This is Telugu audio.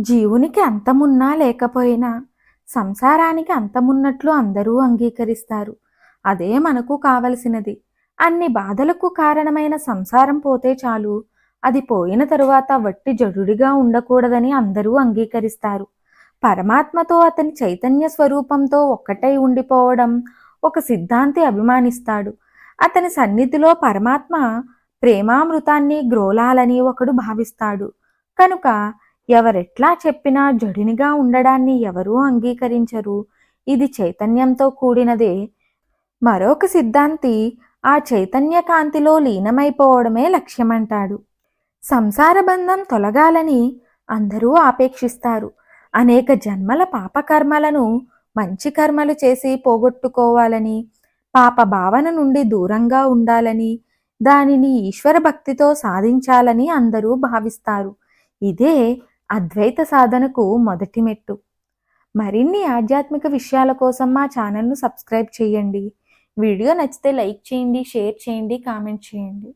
జీవునికి అంతమున్నా లేకపోయినా సంసారానికి అంతమున్నట్లు అందరూ అంగీకరిస్తారు. అదే మనకు కావలసినది. అన్ని బాధలకు కారణమైన సంసారం పోతే చాలు. అది పోయిన తరువాత వట్టి జడుడిగా ఉండకూడదని అందరూ అంగీకరిస్తారు. పరమాత్మతో అతని చైతన్య స్వరూపంతో ఒక్కటై ఉండిపోవడం ఒక సిద్ధాంతి అభిమానిస్తాడు. అతని సన్నిధిలో పరమాత్మ ప్రేమామృతాన్ని గ్రోలాలని ఒకడు భావిస్తాడు. కనుక ఎవరెట్లా చెప్పినా జడినిగా ఉండడాన్ని ఎవరూ అంగీకరించరు. ఇది చైతన్యంతో కూడినదే. మరొక సిద్ధాంతి ఆ చైతన్య కాంతిలో లీనమైపోవడమే లక్ష్యమంటాడు. సంసార బంధం తొలగాలని అందరూ ఆపేక్షిస్తారు. అనేక జన్మల పాపకర్మలను మంచి కర్మలు చేసి పోగొట్టుకోవాలని పాప భావన నుండి దూరంగా ఉండాలని దానిని ఈశ్వర భక్తితో సాధించాలని అందరూ భావిస్తారు. ఇదే అద్వైత సాధనకు మొదటి మెట్టు. మరిన్ని ఆధ్యాత్మిక విషయాల కోసం మా ఛానల్ను సబ్స్క్రైబ్ చేయండి. వీడియో నచ్చితే లైక్ చేయండి షేర్ చేయండి కామెంట్ చేయండి.